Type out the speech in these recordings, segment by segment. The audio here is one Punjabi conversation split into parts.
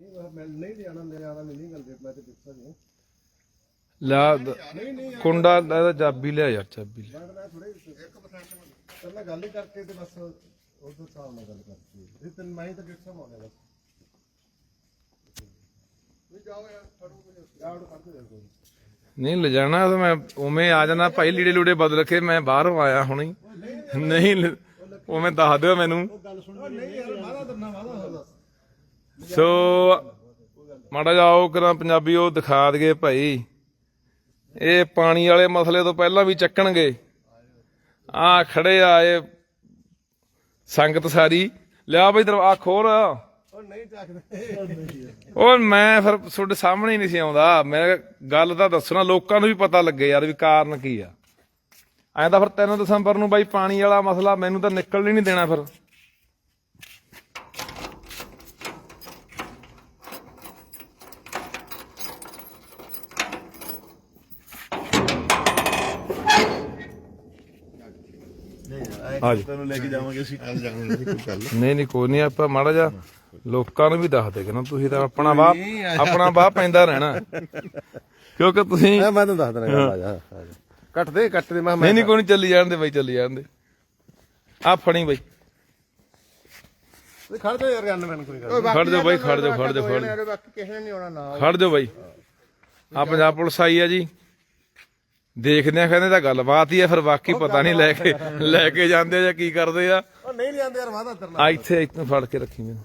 ਨਹੀਂ ਮੈਂ ਮਿਲ ਨਹੀਂ ਜਾਣਾ ਮੇਰੇ ਆਣਾ ਨਹੀਂ ਗੱਲ ਮੈਂ ਤੇ ਪੁੱਛਦਾ ਜੀ ਲਾ ਦ- ਨਹੀਂ ਨਹੀਂ ਕੁੰਡਾ ਇਹਦਾ ਚਾਬੀ ਲਿਆ ਯਾਰ ਚਾਬੀ ਲਿਆ। ਮੈਂ ਥੋੜੇ 1% ਤਾਂ ਮੈਂ ਗੱਲ ਹੀ ਕਰਕੇ ਤੇ ਬਸ ਉਦੋਂ ਹਿਸਾਬ ਨਾਲ ਗੱਲ ਕਰਤੀ ਇਹ ਤਿੰਨ ਮੈਂ ਹੀ ਤਾਂ ਡਿਸਕਸ ਆਉਣੇ ਬਸ। ਨਹੀਂ ਜਾਓ ਯਾਰ ਫੜੋ ਕੋਈ ਯਾਰ ਕਰਦੇ ਦੇ ਕੋਈ। ਨਹੀਂ ਲਿਜਾਣਾ ਤਾਂ ਮੈਂ ਉਵੇਂ ਆ ਜਾਣਾ ਭਾਈ ਲੀੜੇ ਲੂੜੇ ਬਦਲ ਕੇ ਮੈਂ ਬਾਹਰੋਂ ਆਇਆ ਹੁਣੀ। ਨਹੀਂ ਲ- ਉਵੇਂ ਦੱਸ ਦਿਓ ਮੈਨੂੰ। ਉਹ ਨਹੀਂ ਯਾਰ ਵਾਦਾ ਦਰਨਾ ਵਾਦਾ ਹੋ ਦੱਸ। ਸੋ ਮਾੜਾ ਜਾਓ ਕਰਾਂ ਪੰਜਾਬੀ ਉਹ ਦਿਖਾ ਦਈਏ ਭਾਈ। ਇਹ ਪਾਣੀ ਵਾਲੇ ਮਸਲੇ ਤੋਂ ਪਹਿਲਾਂ ਵੀ ਚੱਕਣਗੇ। ਆ ਖੜੇ ਆ ਇਹ ਸੰਗਤ ਸਾਰੀ। ਲਿਆ ਬਈ ਦਰਵਾ ਖੋਲ। ਉਹ ਨਹੀਂ ਚੱਕਦੇ। ਉਹ ਮੈਂ ਫਿਰ ਤੁਹਾਡੇ ਸਾਹਮਣੇ ਨਹੀਂ ਸੀ ਆਉਂਦਾ। ਮੈਂ ਗੱਲ ਤਾਂ ਦੱਸਣਾ ਲੋਕਾਂ ਨੂੰ ਵੀ ਪਤਾ ਲੱਗੇ ਯਾਰ ਵੀ ਕਾਰਨ ਕੀ ਆ। ਐਂ ਤਾਂ ਫਿਰ 3 ਦਸੰਬਰ ਨੂੰ ਬਾਈ ਪਾਣੀ ਵਾਲਾ ਮਸਲਾ ਮੈਨੂੰ ਤਾਂ ਨਿਕਲ ਨਹੀਂ ਦੇਣਾ ਫਿਰ। ਆ ਜੀ ਤੈਨੂੰ ਲੈ ਕੇ ਜਾਵਾਂਗੇ ਅਸੀਂ। ਕੱਲ ਜਾਣਾ ਕੋਈ ਗੱਲ ਨਹੀਂ। ਨਹੀਂ ਕੋਈ ਨਹੀਂ ਆਪਾਂ ਮਾੜਾ ਜਾ ਲੋਕਾਂ ਨੂੰ ਵੀ ਦੱਸ ਦੇ ਕਿ ਨਾ ਤੁਸੀਂ ਤਾਂ ਆਪਣਾ ਵਾਹ ਆਪਣਾ ਵਾਹ ਪੈਂਦਾ ਰਹਿਣਾ। ਕਿਉਂਕਿ ਤੁਸੀਂ ਮੈਂ ਤੈਨੂੰ ਦੱਸ ਦੇਣਾ ਆ ਜਾ ਕੱਟ ਦੇ ਕੱਟ ਦੇ ਮੈਂ ਨਹੀਂ ਨਹੀਂ ਕੋਈ ਨਹੀਂ ਚੱਲੀ ਜਾਣ ਦੇ ਬਾਈ ਚੱਲੀ ਜਾਣ ਦੇ। ਆ ਫੜੀ ਬਾਈ। ਖੜ ਜਾ ਯਾਰ ਗੱਲ ਮੈਨੂੰ ਕੋਈ ਗੱਲ ਖੜ ਜਾਓ ਬਾਈ ਖੜ ਜਾਓ ਖੜ ਜਾਓ ਖੜ ਜਾਓ। ਬਾਕੀ ਕਿਸੇ ਨੇ ਨਹੀਂ ਆਉਣਾ ਨਾ ਖੜ ਜਾਓ ਬਾਈ। ਆ ਪੰਜਾਬ ਪੁਲਿਸ ਆਈ ਆ ਜੀ। ਦੇਖਦੇ ਆ ਕਹਿੰਦੇ ਤਾਂ ਗੱਲਬਾਤ ਹੀ ਆ ਫਿਰ ਬਾਕੀ ਪਤਾ ਨਹੀਂ ਲੈ ਕੇ ਲੈ ਕੇ ਜਾਂਦੇ ਆ ਜਾਂ ਕੀ ਕਰਦੇ ਆ। ਉਹ ਨਹੀਂ ਲਿਆਂਦੇ ਯਾਰ ਵਾਦਾ ਤਰਨਾ ਆ ਇੱਥੇ ਇੱਥੋਂ ਫੜ ਕੇ ਰੱਖੀ ਮੈਨੂੰ।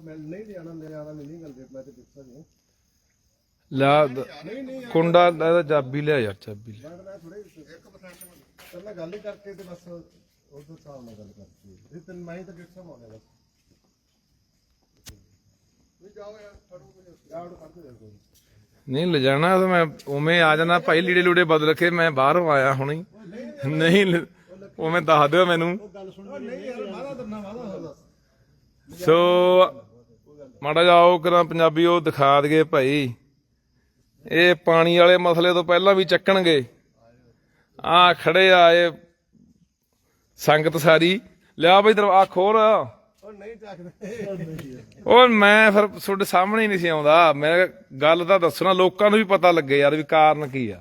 ਮੈਂ ਨਹੀਂ ਮੈਂ ਤੇ ਜੀ ਲਾ ਦ- ਕੁੰਡਾ ਇਹਦਾ ਚਾਬੀ ਲਿਆ ਯਾਰ ਚਾਬੀ ਲਿਆ। ਮੈਂ ਥੋੜੇ 1% ਤਾਂ ਮੈਂ ਗੱਲ ਹੀ ਕਰਕੇ ਤੇ ਬਸ ਉਦੋਂ ਹਿਸਾਬ ਨਾਲ ਗੱਲ ਕਰਤੀ ਇਹ ਤਿੰਨ ਮੈਂ ਹੀ ਤਾਂ ਡਿਸਕਸ ਆਉਣੇ ਬਸ। ਨਹੀਂ ਜਾਓ ਯਾਰ ਫੜੋ ਕੋਈ ਯਾਰ ਕਰਦੇ ਦੇ ਕੋਈ। ਨਹੀਂ ਲਿਜਾਣਾ ਤਾਂ ਮੈਂ ਉਵੇਂ ਆ ਜਾਣਾ। ਭਾਈ ਲੀੜੇ ਲੂੜੇ ਬਦਲ ਕੇ ਮੈਂ ਬਾਹਰੋਂ ਆਇਆ ਹੁਣੀ। ਨਹੀਂ ਲ- ਉਵੇਂ ਦੱਸ ਦਿਓ ਮੈਨੂੰ। ਉਹ ਨਹੀਂ ਯਾਰ ਸੋ ਮਾੜਾ ਜਾਓ ਕਰਾਂ ਪੰਜਾਬੀ ਉਹ ਦਿਖਾ ਦਈਏ ਭਾਈ। ਇਹ ਪਾਣੀ ਵਾਲੇ ਮਸਲੇ ਤੋਂ ਪਹਿਲਾਂ ਵੀ ਚੱਕਣਗੇ। ਆ ਖੜੇ ਆ ਇਹ ਸੰਗਤ ਸਾਰੀ। ਲਿਆ ਬਈ ਦਰਵਾ ਖੋਲ। ਉਹ ਨਹੀਂ ਚੱਕਦੇ। ਉਹ ਮੈਂ ਫਿਰ ਤੁਹਾਡੇ ਸਾਹਮਣੇ ਹੀ ਨਹੀਂ ਸੀ ਆਉਂਦਾ। ਮੈਂ ਗੱਲ ਤਾਂ ਦੱਸਣਾ ਲੋਕਾਂ ਨੂੰ ਵੀ ਪਤਾ ਲੱਗੇ ਯਾਰ ਵੀ ਕਾਰਨ ਕੀ ਆ।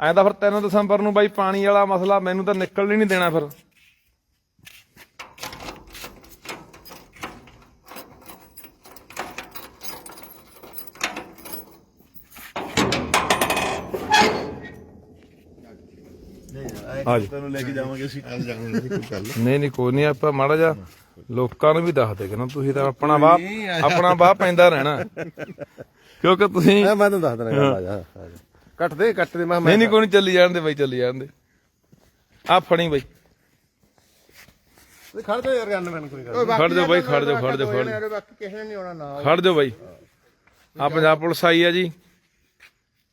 ਐਂ ਤਾਂ ਫਿਰ 3 ਦਸੰਬਰ ਨੂੰ ਬਾਈ ਪਾਣੀ ਵਾਲਾ ਮਸਲਾ ਮੈਨੂੰ ਤਾਂ ਨਿਕਲ ਹੀ ਨਹੀਂ ਦੇਣਾ ਫਿਰ। ਆ ਜੀ ਤੈਨੂੰ ਲੈ ਕੇ ਜਾਵਾਂਗੇ ਅਸੀਂ। ਕੱਲ ਜਾਣਾ ਕੋਈ ਗੱਲ ਨਹੀਂ। ਨਹੀਂ ਕੋਈ ਨਹੀਂ ਆਪਾਂ ਮਾੜਾ ਜਾ ਲੋਕਾਂ ਨੂੰ ਵੀ ਦੱਸ ਦੇ ਕਿ ਨਾ ਤੁਸੀਂ ਤਾਂ ਆਪਣਾ ਵਾਹ ਆਪਣਾ ਵਾਹ ਪੈਂਦਾ ਰਹਿਣਾ। ਕਿਉਂਕਿ ਤੁਸੀਂ ਮੈਂ ਤੈਨੂੰ ਦੱਸ ਦੇਣਾ ਆ ਜਾ ਕੱਟ ਦੇ ਕੱਟ ਦੇ ਮੈਂ ਨਹੀਂ ਨਹੀਂ ਕੋਈ ਨਹੀਂ ਚੱਲੀ ਜਾਣ ਦੇ ਬਾਈ ਚੱਲੀ ਜਾਣ ਦੇ। ਆ ਫੜੀ ਬਾਈ। ਖੜ ਜਾ ਯਾਰ ਗੱਲ ਮੈਨੂੰ ਕੋਈ ਗੱਲ ਖੜ ਜਾਓ ਬਾਈ ਖੜ ਜਾਓ ਖੜ ਜਾਓ ਖੜ ਜਾਓ ਬਾਕੀ ਕਿਸੇ ਨੇ ਨਹੀਂ ਆਉਣਾ ਨਾ ਖੜ ਜਾਓ ਬਾਈ। ਆ ਪੰਜਾਬ ਪੁਲਿਸ ਆਈ ਆ ਜੀ।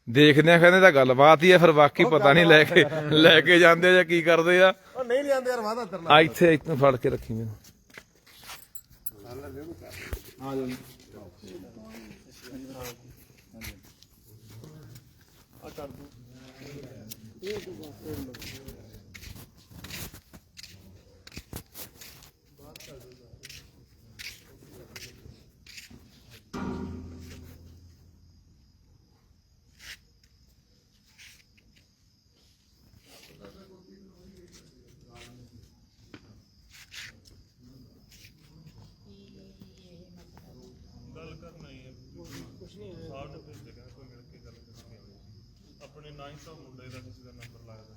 ਦੇਖਦੇ ਆ ਕਹਿੰਦੇ ਤਾਂ ਗੱਲਬਾਤ ਹੀ ਆ ਫਿਰ ਬਾਕੀ ਪਤਾ ਨਹੀਂ ਲੈ ਕੇ ਲੈ ਕੇ ਜਾਂਦੇ ਜਾਂ ਕੀ ਕਰਦੇ ਆ। ਨਹੀਂ ਲਿਆਂਦੇ ਯਾਰ ਵਾਦਾ ਤਰਨਾ ਆ ਇੱਥੇ ਇੱਥੋਂ ਫੜ ਕੇ ਰੱਖੀ ਮੈਨੂੰ। ਆ ਜਾ ਆ ਕਰ ਦੂ ਇਹ ਦੋ ਬਾਤ ਨਹੀਂ ਆਏ ਸਾਲ ਕੋਈ ਮਿਲ ਕੇ ਗੱਲ ਕਰਨੀ ਆਵੇ ਆਪਣੇ 9th ਮੁੰਡੇ ਦਾ ਕਿਸੇ ਦਾ ਨੰਬਰ ਲੱਗਦਾ